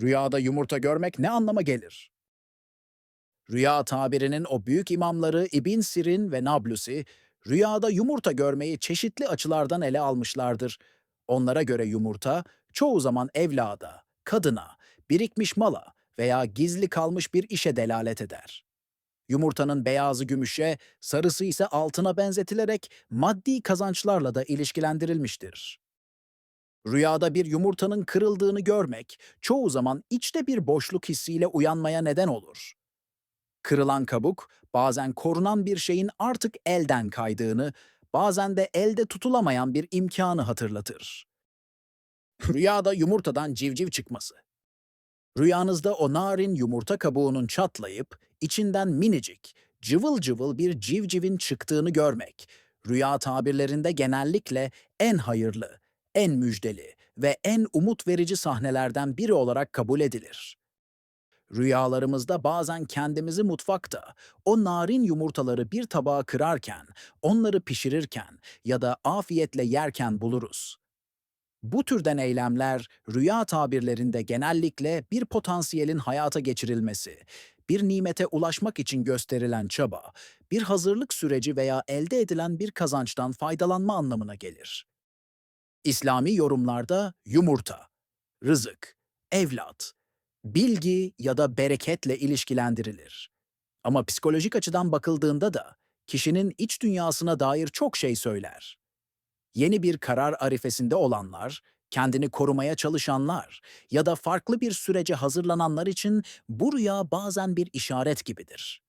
Rüyada yumurta görmek ne anlama gelir? Rüya tabirinin o büyük imamları İbn Sirin ve Nablusi, rüyada yumurta görmeyi çeşitli açılardan ele almışlardır. Onlara göre yumurta, çoğu zaman evlada, kadına, birikmiş mala veya gizli kalmış bir işe delalet eder. Yumurtanın beyazı gümüşe, sarısı ise altına benzetilerek maddi kazançlarla da ilişkilendirilmiştir. Rüyada bir yumurtanın kırıldığını görmek, çoğu zaman içte bir boşluk hissiyle uyanmaya neden olur. Kırılan kabuk, bazen korunan bir şeyin artık elden kaydığını, bazen de elde tutulamayan bir imkanı hatırlatır. Rüyada yumurtadan civciv çıkması. Rüyanızda o narin yumurta kabuğunun çatlayıp, içinden minicik, cıvıl cıvıl bir civcivin çıktığını görmek, rüya tabirlerinde genellikle en hayırlı, en müjdeli ve en umut verici sahnelerden biri olarak kabul edilir. Rüyalarımızda bazen kendimizi mutfakta, o narin yumurtaları bir tabağa kırarken, onları pişirirken ya da afiyetle yerken buluruz. Bu türden eylemler rüya tabirlerinde genellikle bir potansiyelin hayata geçirilmesi, bir nimete ulaşmak için gösterilen çaba, bir hazırlık süreci veya elde edilen bir kazançtan faydalanma anlamına gelir. İslami yorumlarda yumurta, rızık, evlat, bilgi ya da bereketle ilişkilendirilir. Ama psikolojik açıdan bakıldığında da kişinin iç dünyasına dair çok şey söyler. Yeni bir karar arifesinde olanlar, kendini korumaya çalışanlar ya da farklı bir sürece hazırlananlar için bu rüya bazen bir işaret gibidir.